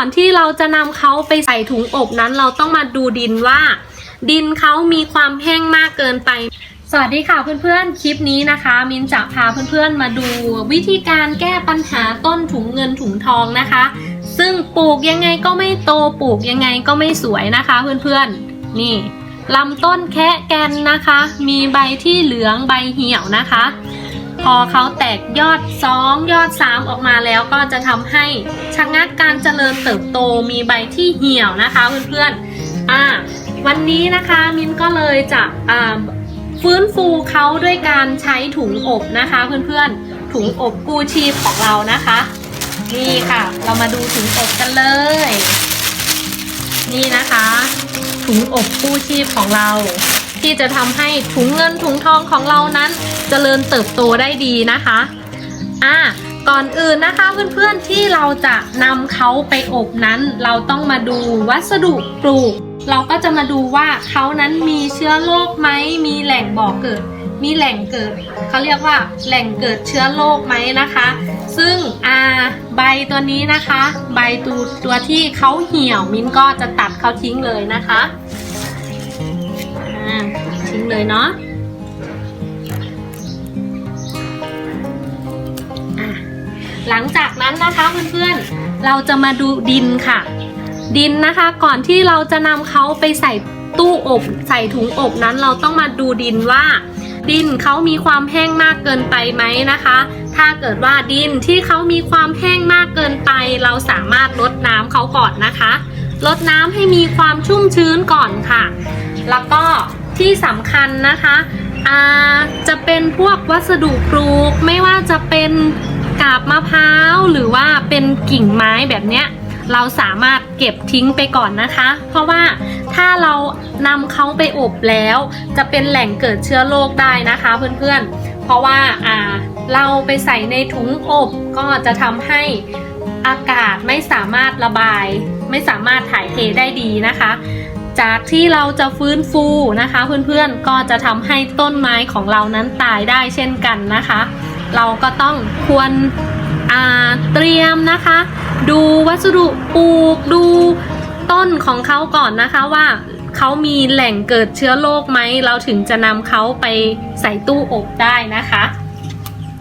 ก่อนที่เราจะนำเขาไปใส่ถุงอบนั้น เราต้องมาดูดินว่า ดินเขามีความแห้งมากเกินไป สวัสดีค่ะเพื่อนๆ คลิปนี้นะคะ มินจะพาเพื่อนๆมาดู วิธีการแก้ปัญหาต้นถุงเงินถุงทองนะคะ ซึ่งปลูกยังไงก็ไม่โตปลูกยังไงก็ไม่สวยนะคะเพื่อนๆ นี่ลำต้นแคะแกนนะคะ มีใบที่เหลืองใบเหี่ยวนะคะ พอเขาแตกยอด 2 ยอด 3 ออกมาแล้วก็จะทำให้ชะงักการเจริญเติบโตมีใบที่เหี่ยวนะคะเพื่อนๆอ่าวันนี้นะคะมินก็เลยจะอ่าฟื้นฟูเขาด้วยการใช้ถุงอบนะคะเพื่อนๆ ถุงอบกู้ชีพของเรานะคะ นี่ค่ะ เรามาดูถุงอบกันเลย นี่นะคะ ถุงอบกู้ชีพของเรา ที่จะทำให้ถุงเงินถุงทองของเรานั้นเจริญเติบโตได้ดีนะคะอะก่อนอื่นนะคะเพื่อนๆที่เราจะนำเขาไปอบนั้น เราต้องมาดูวัสดุปลูก เราก็จะมาดูว่าเขานั้นมีเชื้อโรคไหมมีแหล่งบ่อเกิด มีแหล่งเกิดเขาเรียกว่าแหล่งเกิดเชื้อโรคไหมนะคะ ซึ่งอ่าใบตัวนี้นะคะ ใบตัวตัวที่เขาเหี่ยวมิ้นก็จะตัดเขาทิ้งเลยนะคะ ทิ้งเลยเนาะอะหลังจากนั้นนะคะเพื่อนๆ เราจะมาดูดินค่ะ ดินนะคะก่อนที่เราจะนำเขาไปใส่ตู้อบ ใส่ถุงอบนั้นเราต้องมาดูดินว่า ดินเขามีความแห้งมากเกินไปไหมนะคะ ถ้าเกิดว่าดินที่เขามีความแห้งมากเกินไป เราสามารถลดน้ำเขาก่อนนะคะลดน้ำให้มีความชุ่มชื้นก่อนค่ะ แล้วก็ ที่สำคัญนะคะอ่าจะเป็นพวกวัสดุปลูก ไม่ว่าจะเป็นกาบมะพร้าวหรือว่าเป็นกิ่งไม้แบบเนี้ยเราสามารถเก็บทิ้งไปก่อนนะคะ เพราะว่าถ้าเรานำเขาไปอบแล้ว จะเป็นแหล่งเกิดเชื้อโรคได้นะคะเพื่อนๆ เพราะว่าอ่าเราไปใส่ในถุงอบก็จะทำให้อากาศไม่สามารถระบาย ไม่สามารถถ่ายเทได้ดีนะคะ จากที่เราจะฟื้นฟูนะคะ เพื่อนๆก็จะทำให้ต้นไม้ของเรานั้นตายได้เช่นกันนะคะ เราก็ต้องควรเตรียมนะคะ ดูวัสดุปลูกดูต้นของเขาก่อนนะคะว่าเขามีแหล่งเกิดเชื้อโรคไหม เราถึงจะนำเขาไปใส่ตู้อบได้นะคะ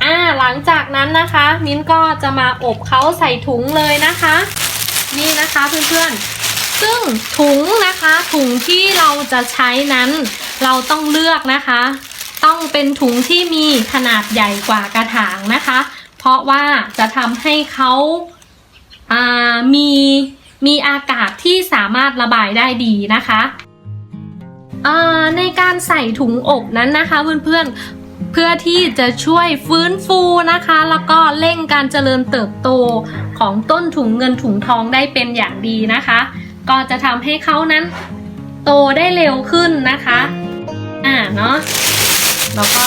อ่าหลังจากนั้นนะคะ มิ้นก็จะมาอบเขาใส่ถุงเลยนะคะ นี่นะคะเพื่อนๆ ซึ่งถุงนะคะถุงที่เราจะใช้นั้น เราต้องเลือกนะคะ ต้องเป็นถุงที่มีขนาดใหญ่กว่ากระถางนะคะ เพราะว่าจะทำให้เขาอ่ามีมีอากาศที่สามารถระบายได้ดีนะคะอ่าในการใส่ถุงอบนั้นนะคะเพื่อนๆเพื่อที่จะช่วยฟื้นฟูนะคะ แล้วก็เร่งการเจริญเติบโตของต้นถุงเงินถุงทองได้เป็นอย่างดีนะคะ ก็จะทำให้เขานั้นโตได้เร็วขึ้นนะคะ อ่าเนาะแล้วก็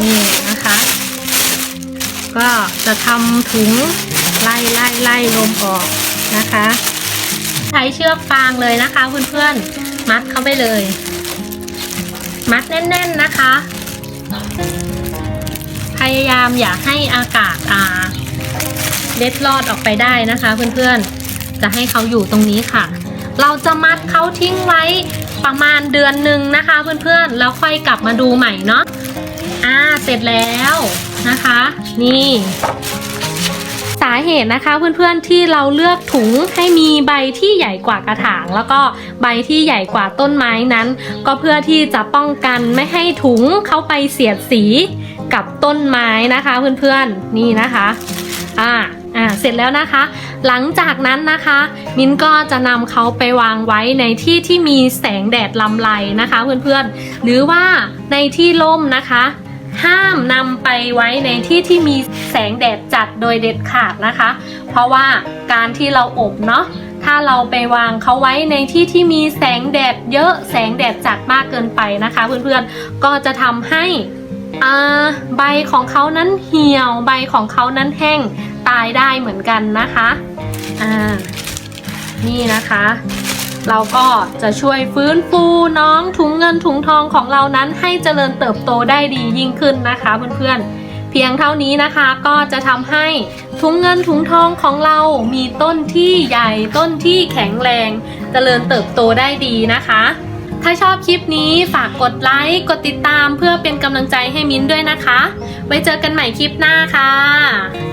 นี่นะคะ ก็จะทำถุงไล่ไล่ไล่ลมออกนะคะ ใช้เชือกฟางเลยนะคะเพื่อนๆ มัดเข้าไปเลย มัดแน่น ๆนะคะ พยายามอย่าให้อากาศอาเล็ดลอดออกไปได้นะคะเพื่อนๆ จะให้เขาอยู่ตรงนี้ค่ะ เราจะมัดเขาทิ้งไว้ประมาณเดือนหนึ่งนะคะเพื่อนๆ แล้วค่อยกลับมาดูใหม่เนาะอ่าเสร็จแล้วนะคะ นี่ สาเหตุนะคะเพื่อนๆที่เราเลือกถุงให้มีใบที่ใหญ่กว่ากระถาง แล้วก็ใบที่ใหญ่กว่าต้นไม้นั้น ก็เพื่อที่จะป้องกันไม่ให้ถุงเข้าไปเสียดสีกับต้นไม้นะคะเพื่อนๆนี่นะคะ อ่า อ่าเสร็จแล้วนะคะ หลังจากนั้นนะคะ มิ้นก็จะนำเขาไปวางไว้ในที่ที่มีแสงแดดลำไรนะคะเพื่อนๆ หรือว่าในที่ร่มนะคะ ห้ามนำไปไว้ในที่ที่มีแสงแดดจัดโดยเด็ดขาดนะคะ เพราะว่าการที่เราอบเนาะถ้าเราไปวางเขาไว้ในที่ที่มีแสงแดดเยอะแสงแดดจัดมากเกินไปนะคะ เพื่อนๆ ก็จะทำให้ใบของเขานั้นเหี่ยวใบของเขานั้นแห้ง ตายได้เหมือนกันนะคะอ่านี่นะคะ เราก็จะช่วยฟื้นฟูน้องถุงเงินถุงทองของเรานั้นให้เจริญเติบโตได้ดียิ่งขึ้นนะคะเพื่อนๆ เพียงเท่านี้นะคะก็จะทำให้ถุงเงินถุงทองของเรามีต้นที่ใหญ่ต้นที่แข็งแรงเจริญเติบโตได้ดีนะคะ ถ้าชอบคลิปนี้ฝากกดไลค์กดติดตามเพื่อเป็นกำลังใจให้มิ้นด้วยนะคะ ไว้เจอกันใหม่คลิปหน้าค่ะ